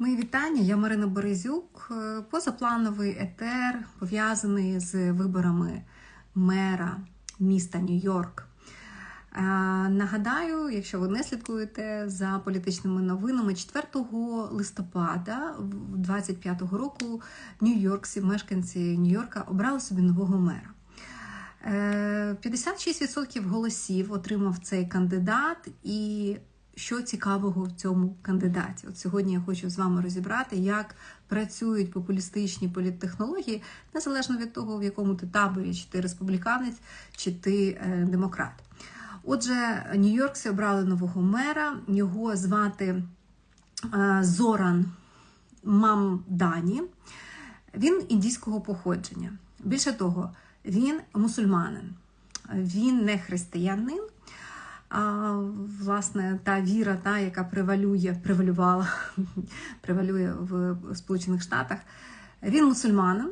Мої вітання. Я Марина Березюк. Е, Позаплановий етер пов'язаний з виборами мера міста Нью-Йорк. Е, Нагадаю, якщо ви не слідкуєте за політичними новинами, 4 листопада 2025 року Нью-Йорксі, мешканці Нью-Йорка обрали собі нового мера. Е, 56% голосів отримав цей кандидат, і що цікавого в цьому кандидаті? От сьогодні я хочу з вами розібрати, як працюють популістичні політтехнології, незалежно від того, в якому ти таборі, чи ти республіканець, чи ти е, демократ. Отже, Нью-Йоркці обрали нового мера. Його звати е, Зоран Мамдані. Він індійського походження. Більше того, він мусульманин, він не християнин. А, власне, та віра, та, яка превалює, превалювала, превалює в Сполучених Штатах, він мусульманин,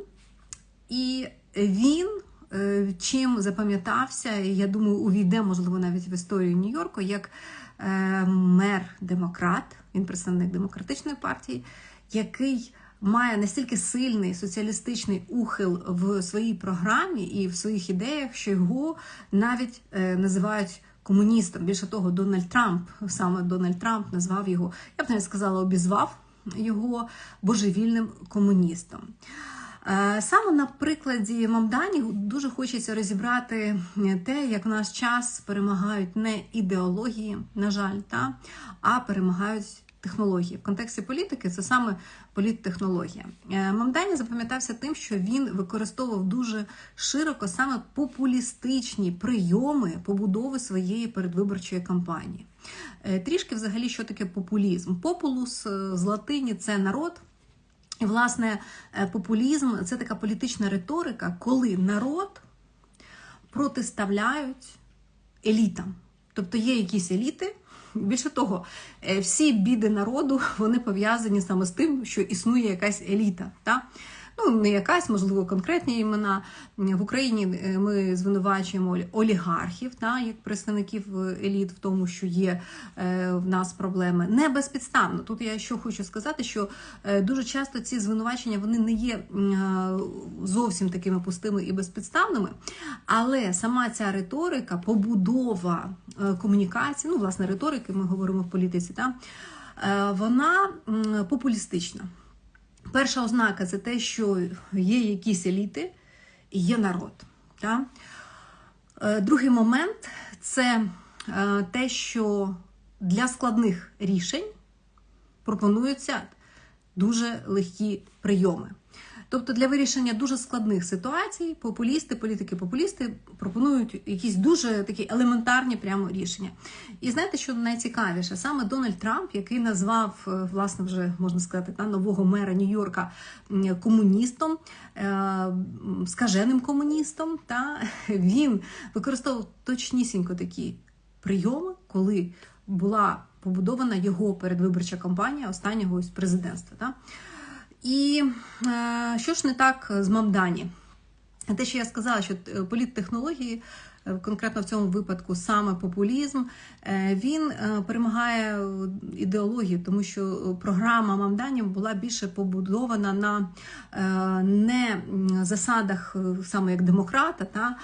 і він е, чим запам'ятався, я думаю, увійде, можливо, навіть в історію Нью-Йорку, як е, мер-демократ, він представник демократичної партії, який має настільки сильний соціалістичний ухил в своїй програмі і в своїх ідеях, що його навіть е, називають комуністом. Більше того, Дональд Трамп, саме Дональд Трамп назвав його, я б навіть сказала, обізвав його божевільним комуністом. Е, Саме на прикладі Мамдані дуже хочеться розібрати те, як в наш час перемагають не ідеології, на жаль, та, а перемагають технології. В контексті політики це саме політтехнологія. Е, Мамдані запам'ятався тим, що він використовував дуже широко саме популістичні прийоми побудови своєї передвиборчої кампанії. Е, Трішки, взагалі, що таке популізм? Популус е, з латині це народ. І, власне, популізм це така політична риторика, коли народ протиставляють елітам. Тобто є якісь еліти. Більше того, всі біди народу вони пов'язані саме з тим, що існує якась еліта. Та? Ну, не якась, можливо, конкретні імена. В Україні ми звинувачуємо олігархів, та, як представників еліт в тому, що є е, в нас проблеми. Не безпідставно. Тут я що хочу сказати, що е, дуже часто ці звинувачення вони не є е, зовсім такими пустими і безпідставними. Але сама ця риторика, побудова комунікації, ну, власне, риторики, ми говоримо в політиці, та, вона популістична. Перша ознака це те, що є якісь еліти і є народ. Так? Другий момент це те, що для складних рішень пропонуються дуже легкі прийоми. Тобто для вирішення дуже складних ситуацій популісти, політики-популісти пропонують якісь дуже такі елементарні прямо рішення. І знаєте, що найцікавіше? Саме Дональд Трамп, який назвав, власне, вже можна сказати, та нового мера Нью-Йорка комуністом, скаженим комуністом, та він використовував точнісінько такі прийоми, коли була побудована його передвиборча кампанія останнього із президентства. Та? І е, що ж не так з Мамдані? Те, що я сказала, що політтехнології, конкретно в цьому випадку саме популізм, він перемагає ідеологію, тому що програма Мамдані була більше побудована на не засадах саме як демократа, та,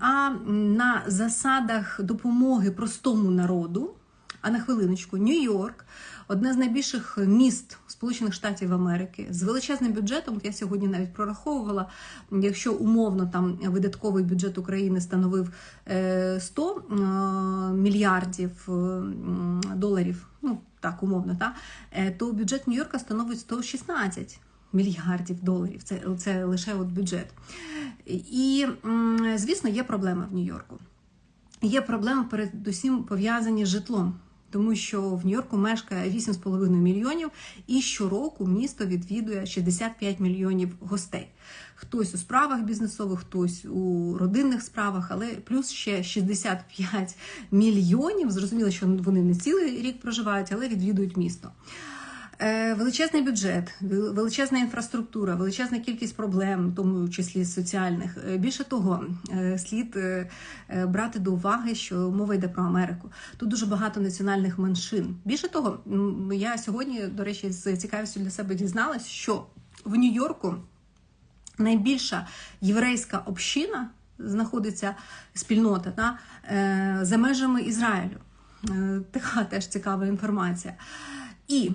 а на засадах допомоги простому народу. А на хвилиночку, Нью-Йорк, одне з найбільших міст Сполучених Штатів Америки, з величезним бюджетом. Я сьогодні навіть прораховувала, якщо умовно там видатковий бюджет України становив 100 мільярдів доларів, ну так умовно, та, то бюджет Нью-Йорка становить 116 мільярдів доларів. Це, це лише от бюджет. І, звісно, є проблеми в Нью-Йорку. Є проблеми передусім пов'язані з житлом. Тому що в Нью-Йорку мешкає 8,5 мільйонів, і щороку місто відвідує 65 мільйонів гостей. Хтось у справах бізнесових, хтось у родинних справах, але плюс ще 65 мільйонів. Зрозуміло, що вони не цілий рік проживають, але відвідують місто. Е, Величезний бюджет, величезна інфраструктура, величезна кількість проблем, в тому числі соціальних. Е, Більше того, е, слід брати до уваги, що мова йде про Америку. Тут дуже багато національних меншин. Більше того, я сьогодні, до речі, з цікавістю для себе дізналась, що в Нью-Йорку найбільша єврейська община знаходиться спільнота та, за межами Ізраїлю. Така теж цікава інформація. І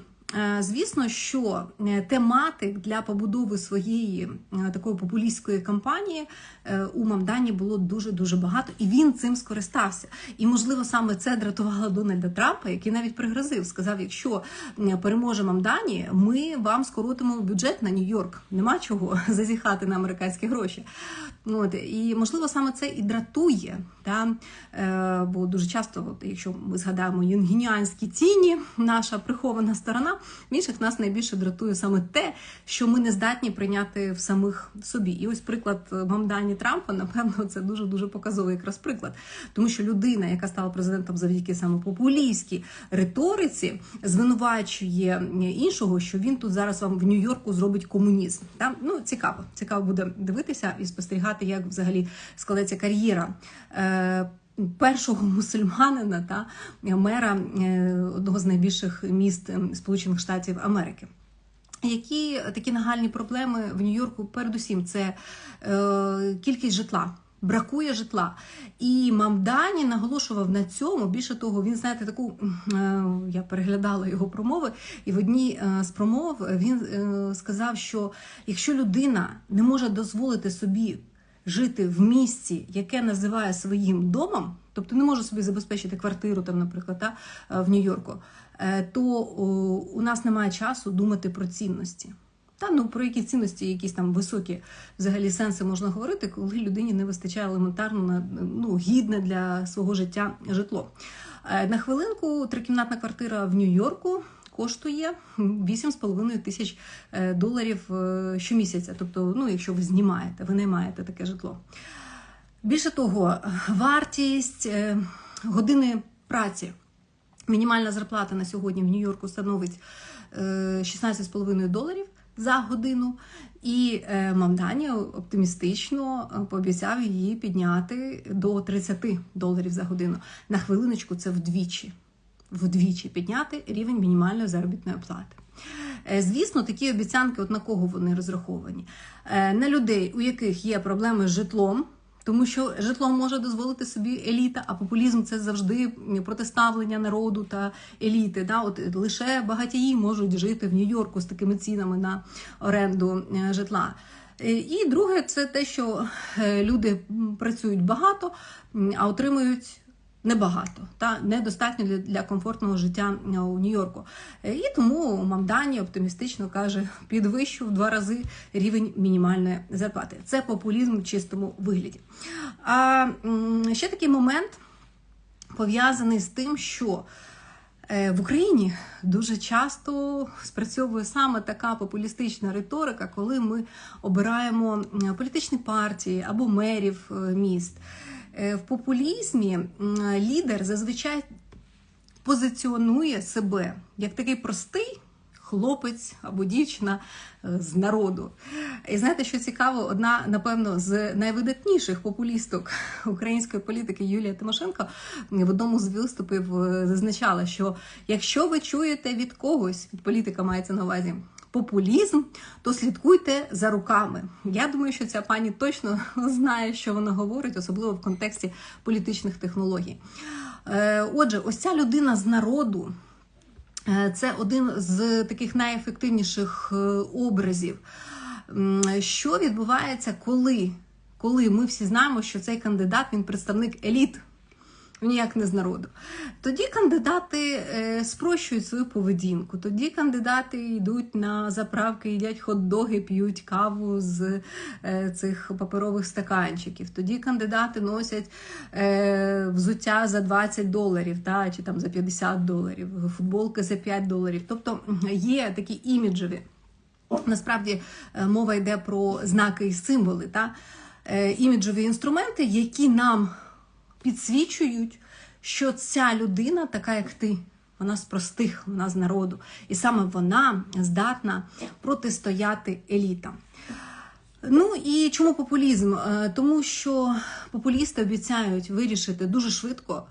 звісно, що е, тематик для побудови своєї е, такої популістської кампанії е, у Мамдані було дуже дуже багато, і він цим скористався. І можливо саме це дратувало Дональда Трампа, який навіть пригрозив, сказав: якщо е, переможе Мамдані, ми вам скоротимо бюджет на Нью-Йорк. Нема чого зазіхати на американські гроші. От і можливо саме це і дратує. Та? Е, бо дуже часто, от, якщо ми згадаємо юнгініанські тіні, наша прихована сторона, в інших нас найбільше дратує саме те, що ми не здатні прийняти в самих собі. І ось приклад Мамдані Трампа, напевно, це дуже дуже показовий якраз приклад, тому що людина, яка стала президентом завдяки саме популістській риториці, звинувачує іншого, що він тут зараз вам в Нью-Йорку зробить комунізм. Та? Ну цікаво, цікаво буде дивитися і спостерігати, як взагалі складеться кар'єра. Першого мусульманина та мера е, одного з найбільших міст е, Сполучених Штатів Америки. Які такі нагальні проблеми в Нью-Йорку? Передусім, це е, кількість житла. Бракує житла. І Мамдані наголошував на цьому. Більше того, він, знаєте, таку е, я переглядала його промови, і в одній е, з промов він сказав, що якщо людина не може дозволити собі жити в місці, яке називає своїм домом, тобто не може собі забезпечити квартиру, там, наприклад, та, е, в Нью-Йорку, е, то у нас немає часу думати про цінності. Та ну про які цінності, якісь там високі взагалі сенси можна говорити, коли людині не вистачає елементарно ну гідне для свого життя житло. Е, На хвилинку трикімнатна квартира в Нью-Йорку коштує 8,5 тисяч е, доларів е, щомісяця. Тобто, ну якщо ви знімаєте, ви наймаєте таке житло. Більше того, вартість е, години праці. Мінімальна зарплата на сьогодні в Нью-Йорку становить е, 16,5 доларів за годину. І Мамдані оптимістично пообіцяв її підняти до 30 доларів за годину. На хвилиночку це вдвічі. Вдвічі підняти рівень мінімальної заробітної плати. Е, Звісно, такі обіцянки, от на кого вони розраховані? Е, На людей, у яких є проблеми з житлом, тому що житло може дозволити собі еліта, а популізм це завжди протиставлення народу та еліти. Да? От лише багатії можуть жити в Нью-Йорку з такими цінами на оренду е, житла. І друге, це те, що люди працюють багато, а отримують. Небагато та недостатньо для, для комфортного життя е, у Нью-Йорку. Е, І тому Мамдані оптимістично каже, підвищу в два рази рівень мінімальної зарплати. Це популізм в чистому вигляді. А ще такий момент пов'язаний з тим, що е, в Україні дуже часто спрацьовує саме така популістична риторика, коли ми обираємо політичні партії або мерів міст. Е, В популізмі лідер зазвичай позиціонує себе як такий простий хлопець або дівчина е, з народу. І знаєте, що цікаво, одна, напевно, з найвидатніших популісток української політики Юлія Тимошенко в одному з виступів е, зазначала, що якщо ви чуєте від когось, політика мається на увазі. Популізм, то слідкуйте за руками. Я думаю, що ця пані точно знає, що вона говорить, особливо в контексті політичних технологій. Е, Отже, ось ця людина з народу, Е, Це один з таких найефективніших е, образів. Що відбувається, коли, коли ми всі знаємо, що цей кандидат він представник еліт, ніяк не з народу. Тоді кандидати е, спрощують свою поведінку. Тоді кандидати йдуть на заправки, їдять хот-доги, п'ють каву з е, цих паперових стаканчиків. Тоді кандидати носять е, взуття за 20 доларів, та, чи там за 50 доларів, футболки за 5 доларів. Тобто є такі іміджеві. Насправді мова йде про знаки і символи, та іміджові інструменти, які нам підсвічують, що ця людина така, як ти, вона з простих, вона з народу. І саме вона здатна протистояти елітам. Ну і чому популізм? Е, Тому що популісти обіцяють вирішити дуже швидко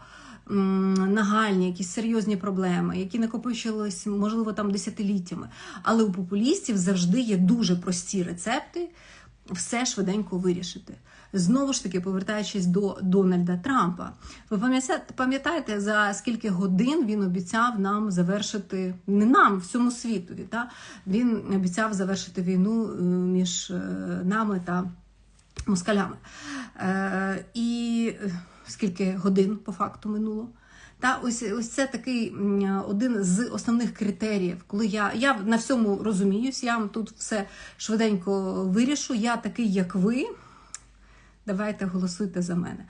нагальні, якісь серйозні проблеми, які накопичились, можливо, там десятиліттями. Але у популістів завжди є дуже прості рецепти все швиденько вирішити. Знову ж таки, повертаючись до Дональда Трампа, ви пам'ятаєте- за скільки годин він обіцяв нам завершити не нам, всьому світові. Та? Він обіцяв завершити війну е, між е, нами та москалями. Е, і скільки годин по факту минуло? Та ось ось це такий один з основних критеріїв, коли я, я на всьому розуміюсь, я вам тут все швиденько вирішу. Я такий, як ви. Давайте голосуйте за мене.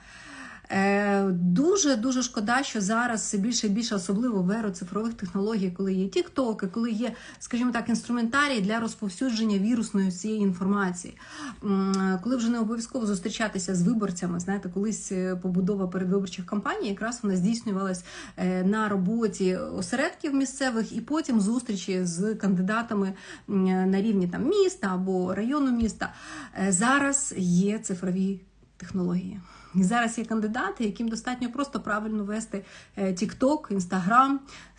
Е, дуже дуже шкода, що зараз все більше і більше, особливо в еру цифрових технологій, коли є тіктоки, коли є, скажімо так, інструментарій для розповсюдження вірусної цієї інформації. Коли вже не обов'язково зустрічатися з виборцями, знаєте, колись е, побудова передвиборчих кампаній, якраз вона здійснювалась е, на роботі осередків місцевих і потім зустрічі з кандидатами на рівні там міста або району міста. Зараз є цифрові технології. І зараз є кандидати, яким достатньо просто правильно вести е, TikTok, Instagram,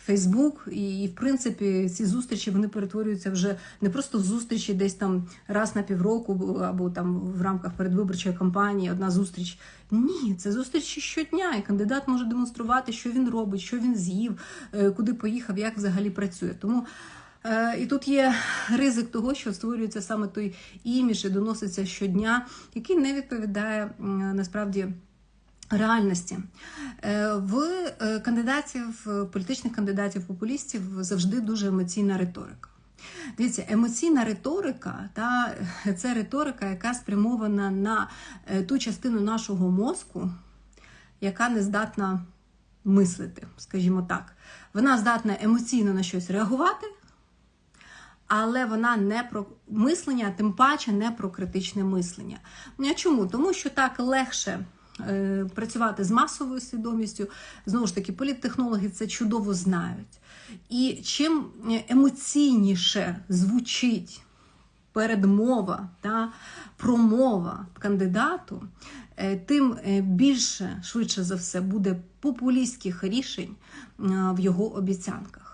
Facebook. І, в принципі, ці зустрічі вони перетворюються вже не просто в зустрічі десь там раз на півроку або там в рамках передвиборчої кампанії одна зустріч. Ні, це зустрічі щодня, і кандидат може демонструвати, що він робить, що він з'їв, е, куди поїхав, як взагалі працює. Тому І тут є ризик того, що створюється саме той імідж і доноситься щодня, який не відповідає насправді. Реальності Е, в е, кандидатів, е, політичних кандидатів, популістів завжди дуже емоційна риторика. Дивіться, емоційна риторика, та е, це риторика, яка спрямована на е, ту частину нашого мозку, яка не здатна мислити, скажімо так. Вона здатна емоційно на щось реагувати, але вона не про мислення, тим паче не про критичне мислення. Ну, а чому? Тому що так легше е, працювати з масовою свідомістю. Знову ж таки, політтехнологи це чудово знають. І чим емоційніше звучить передмова та промова кандидату, е, тим е, більше, швидше за все, буде популістських рішень е, в його обіцянках.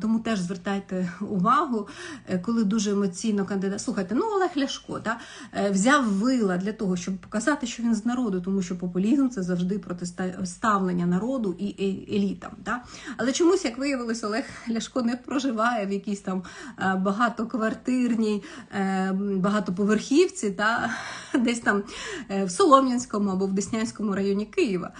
Тому теж звертайте увагу, е, коли дуже емоційно кандидат. Слухайте, ну Олег Ляшко та, е, взяв вила для того, щоб показати, що він з народу, тому що популізм це завжди протиставлення народу і е- елітам. Та. Але чомусь, як виявилось, Олег Ляшко не проживає в якійсь там багатоквартирній, багатоповерхівці, та, десь там в Солом'янському або в Деснянському районі Києва.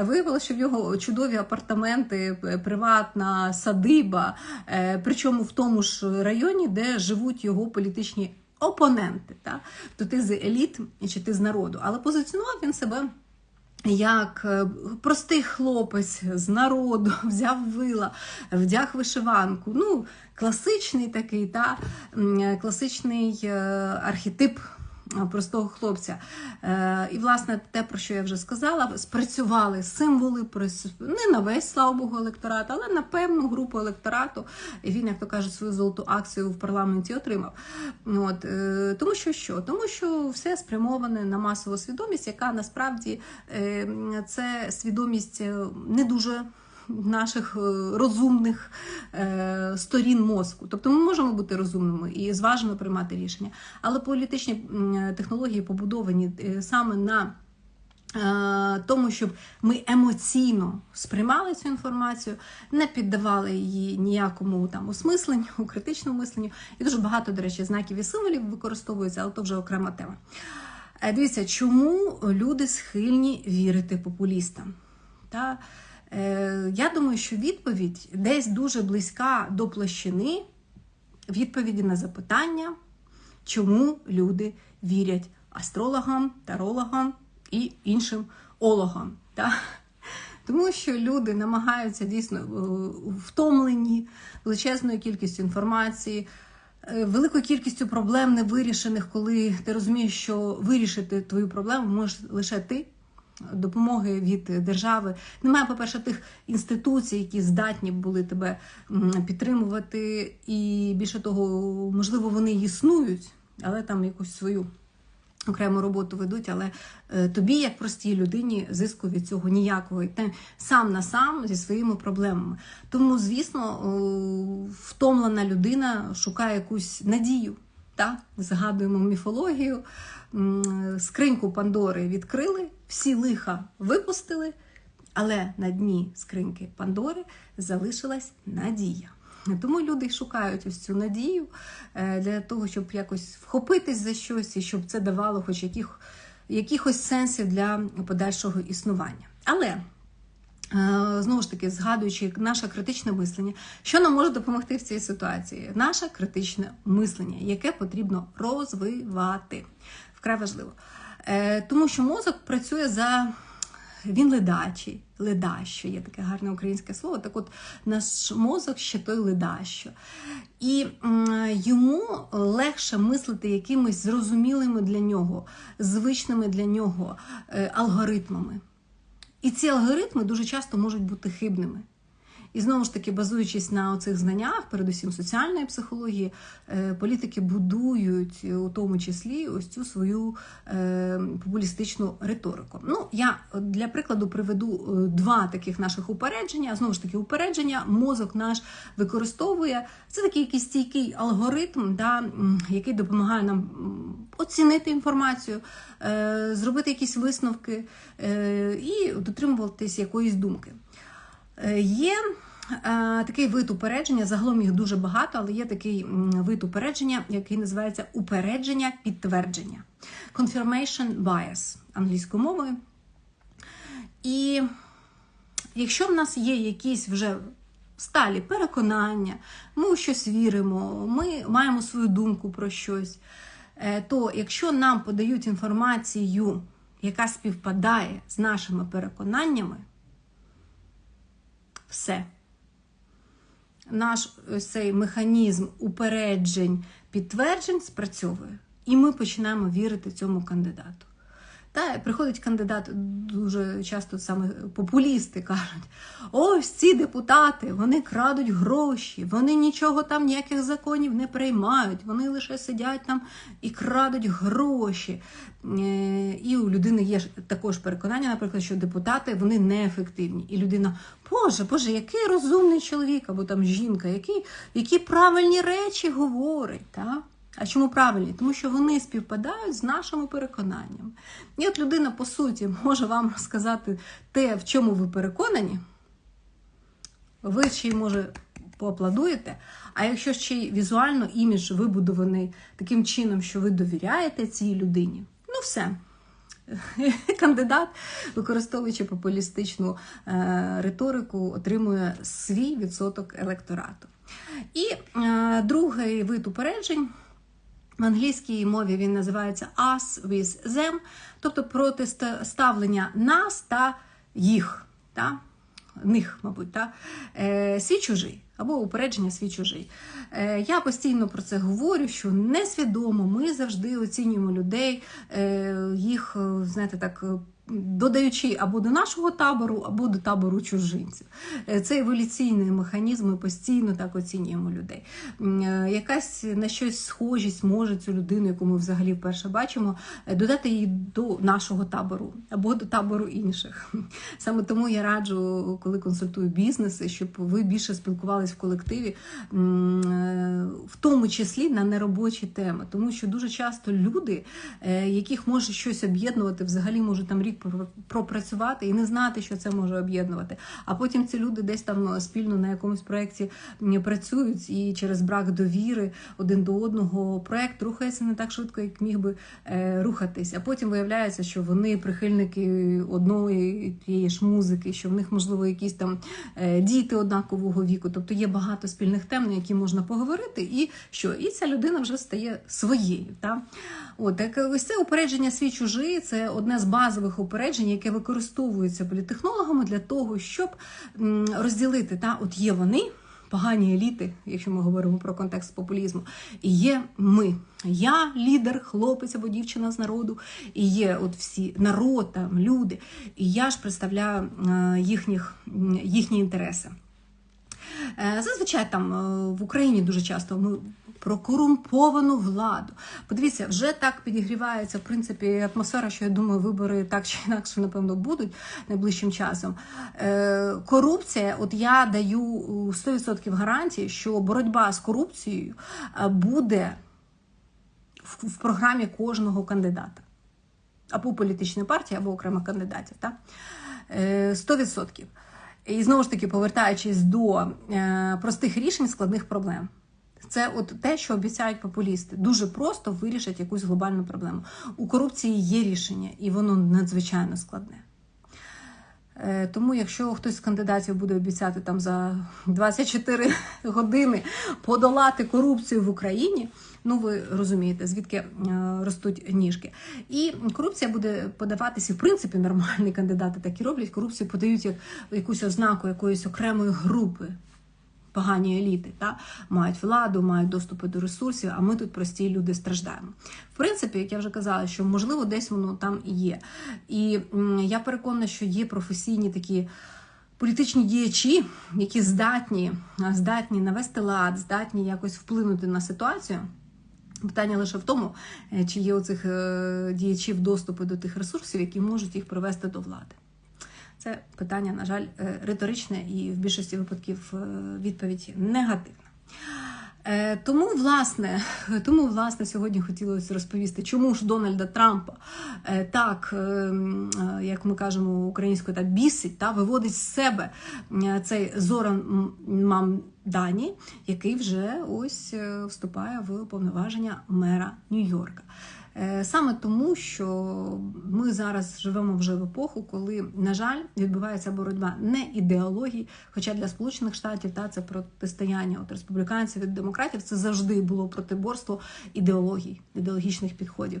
Виявилося, що в його чудові апартаменти, приватна садиба. Е, Причому в тому ж районі, де живуть його політичні опоненти. Та? То ти з еліт чи ти з народу. Але позиціонував він себе. Як е, простий хлопець з народу взяв вила, вдяг вишиванку. Ну, класичний такий, та класичний е, архетип е, простого хлопця. Е, І, власне, те, про що я вже сказала, спрацювали символи не на весь, слава Богу, електорат, але на певну групу електорату. І він, як то кажуть, свою золоту акцію в парламенті отримав. От, е, тому що що? Тому що все спрямоване на масову свідомість, яка насправді е, це свідомість не дуже. Наших е, розумних е, сторін мозку. Тобто ми можемо бути розумними і зважено приймати рішення. Але політичні технології побудовані е, саме на тому, щоб ми емоційно сприймали цю інформацію, не піддавали її ніякому там осмисленню, критичному мисленню. І дуже багато, до речі, знаків і символів використовується, але то вже окрема тема. Дивіться, чому люди схильні вірити популістам? Та, я думаю, що відповідь десь дуже близька до площини відповіді на запитання, чому люди вірять астрологам, тарологам і іншим ологам. Та? Тому що люди намагаються дійсно е, втомлені величезною кількістю інформації, е, великою кількістю проблем невирішених, коли ти розумієш, що вирішити твою проблему можеш лише ти. Допомоги від держави. Немає, по-перше, тих інституцій, які здатні були тебе підтримувати, і більше того, можливо, вони існують, але там якусь свою окрему роботу ведуть, але е, тобі, як простій людині, зиску від цього ніякого. І ти сам на сам зі своїми проблемами. Тому, звісно, втомлена людина шукає якусь надію. Так? Згадуємо міфологію. Скриньку Пандори відкрили, всі лиха випустили, але на дні скриньки Пандори залишилась надія. Тому люди шукають ось цю надію е, для того, щоб якось вхопитись за щось і щоб це давало хоч яких, якихось сенсів для подальшого існування. Але е, знову ж таки, згадуючи наше критичне мислення, що нам може допомогти в цій ситуації? Наше критичне мислення, яке потрібно розвивати. Вкрай важливо. Е, Тому що мозок працює за він ледачий, ледащо, є таке гарне українське слово. Так от наш мозок ще той ледащо. І йому легше мислити якимись зрозумілими для нього, звичними для нього е, алгоритмами. І ці алгоритми дуже часто можуть бути хибними. І знову ж таки, базуючись на цих знаннях, передусім соціальної психології, е, політики будують е, у тому числі ось цю свою е, популістичну риторику. Ну, я для прикладу приведу два таких наших упередження. Знову ж таки, упередження мозок наш використовує. Це такий якийсь стійкий алгоритм, да, який допомагає нам оцінити інформацію, зробити якісь висновки і дотримуватись якоїсь думки. Е, Є е, такий вид упередження, загалом їх дуже багато, але є такий вид упередження, який називається упередження підтвердження. Confirmation bias англійською мовою. І якщо в нас є якісь вже сталі переконання, ми у щось віримо, ми маємо свою думку про щось, е, то якщо нам подають інформацію, яка співпадає з нашими переконаннями, все. Наш ось цей механізм упереджень, підтверджень спрацьовує, і ми починаємо вірити цьому кандидату. Та приходить кандидат, дуже часто саме популісти кажуть: ось ці депутати, вони крадуть гроші, вони нічого там, ніяких законів не приймають, вони лише сидять там і крадуть гроші. Е, І у людини є також переконання, наприклад, що депутати вони неефективні. І людина, Боже, Боже, який розумний чоловік або там жінка, які, які правильні речі говорить. Та? А чому правильні? Тому що вони співпадають з нашими переконаннями. І от людина, по суті, може вам розказати те, в чому ви переконані. Ви ще й може поаплодуєте. А якщо ще й візуально імідж вибудований таким чином, що ви довіряєте цій людині, ну все. Кандидат, використовуючи популістичну е, риторику, отримує свій відсоток електорату. І е, другий вид упереджень. В англійській мові він називається us with them, тобто протиставлення нас та їх, та? них, мабуть, та? Е, свій чужий або упередження свій чужий. Е, я постійно про це говорю, що несвідомо ми завжди оцінюємо людей, е, їх, е, знаєте, так. Додаючи або до нашого табору, або до табору чужинців. Е, Це еволюційний механізм, ми постійно так оцінюємо людей. Е, Якась на щось схожість може цю людину, яку ми взагалі вперше бачимо, е, додати її до нашого табору або до табору інших. Саме тому я раджу, коли консультую бізнеси, щоб ви більше спілкувались в колективі, в тому числі на неробочі теми, тому що дуже часто люди, яких може щось об'єднувати, взагалі можуть там рік про- пропрацювати і не знати, що це може об'єднувати. А потім ці люди десь там спільно на якомусь проєкті працюють, і через брак довіри один до одного проєкт рухається не так швидко, як міг би е, рухатись. А потім виявляється, що вони прихильники одної тієї ж музики, що в них можливо якісь там е, діти однакового віку. Тобто є багато спільних тем, на які можна поговорити, і що і ця людина вже стає своєю. Та? От так ось це упередження свій чужий це одне з базових упереджень, яке використовується політехнологами для того, щоб розділити та от є вони. погані еліти, якщо ми говоримо про контекст популізму, і є ми. Я лідер, хлопець або дівчина з народу, і є от всі народ, там, люди. І я ж представляю е, їхніх, їхні інтереси. Е, Зазвичай там е, в Україні дуже часто ми про корумповану владу. Подивіться, вже так підігрівається в принципі атмосфера, що я думаю, вибори так чи інакше, напевно, будуть найближчим часом. Е, Корупція, от я даю 100% гарантії, що боротьба з корупцією е, буде в, програмі кожного кандидата. Або політичної партії, або окремих кандидатів. Так? Е, 100%. І знову ж таки, повертаючись до е, простих рішень складних проблем. Це от те, що обіцяють популісти. Дуже просто вирішать якусь глобальну проблему. У корупції є рішення, і воно надзвичайно складне. Е, Тому, якщо хтось з кандидатів буде обіцяти там за 24 години подолати корупцію в Україні, ну ви розумієте, звідки е, ростуть ніжки. І корупція буде подаватися, в принципі, нормальні кандидати так і роблять. Корупцію подають як якусь ознаку якоїсь окремої групи. Погані еліти та мають владу, мають доступи до ресурсів, а ми тут прості люди страждаємо. В принципі, як я вже казала, що можливо десь воно там і є. І я переконана, що є професійні такі політичні діячі, які здатні, здатні навести лад, здатні якось вплинути на ситуацію. Питання лише в тому, е, чи є у цих е, діячів доступи до тих ресурсів, які можуть їх привести до влади. Це питання, на жаль, е, риторичне і в більшості випадків е, відповідь негативна. Е, Тому, власне, тому, власне, сьогодні хотілося розповісти, чому ж Дональда Трампа так, як ми кажемо українською, так бісить та виводить з себе цей Зоран Мамдані, який вже ось вступає в повноваження мера Нью-Йорка. Е, Саме тому, що ми зараз живемо вже в епоху, коли, на жаль, відбувається боротьба не ідеології, хоча для Сполучених Штатів та це протистояння от республіканців від демократів, це завжди було протиборство ідеологій, ідеологічних підходів.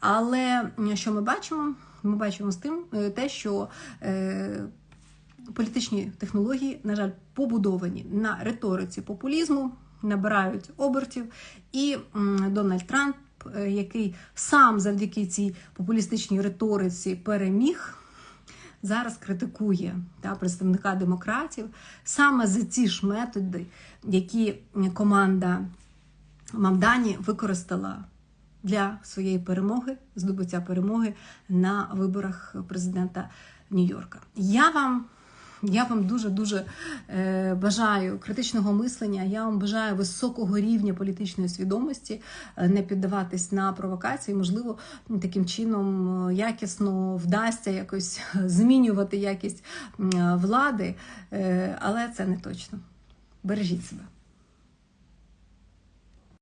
Але що ми бачимо? Ми бачимо з тим е, те, що е, політичні технології, на жаль, побудовані на риториці популізму, набирають обертів, і Дональд Трамп, який сам завдяки цій популістичній риториці переміг. Зараз критикує та, представника демократів саме за ці ж методи, які команда Мамдані використала для своєї перемоги, здобуття перемоги на виборах президента Нью-Йорка. Я вам я вам дуже дуже е, бажаю критичного мислення. Я вам бажаю високого рівня політичної свідомості, е, не піддаватись на провокації. Можливо, таким чином е, якісно вдасться якось змінювати якість влади, але це не точно. Бережіть себе.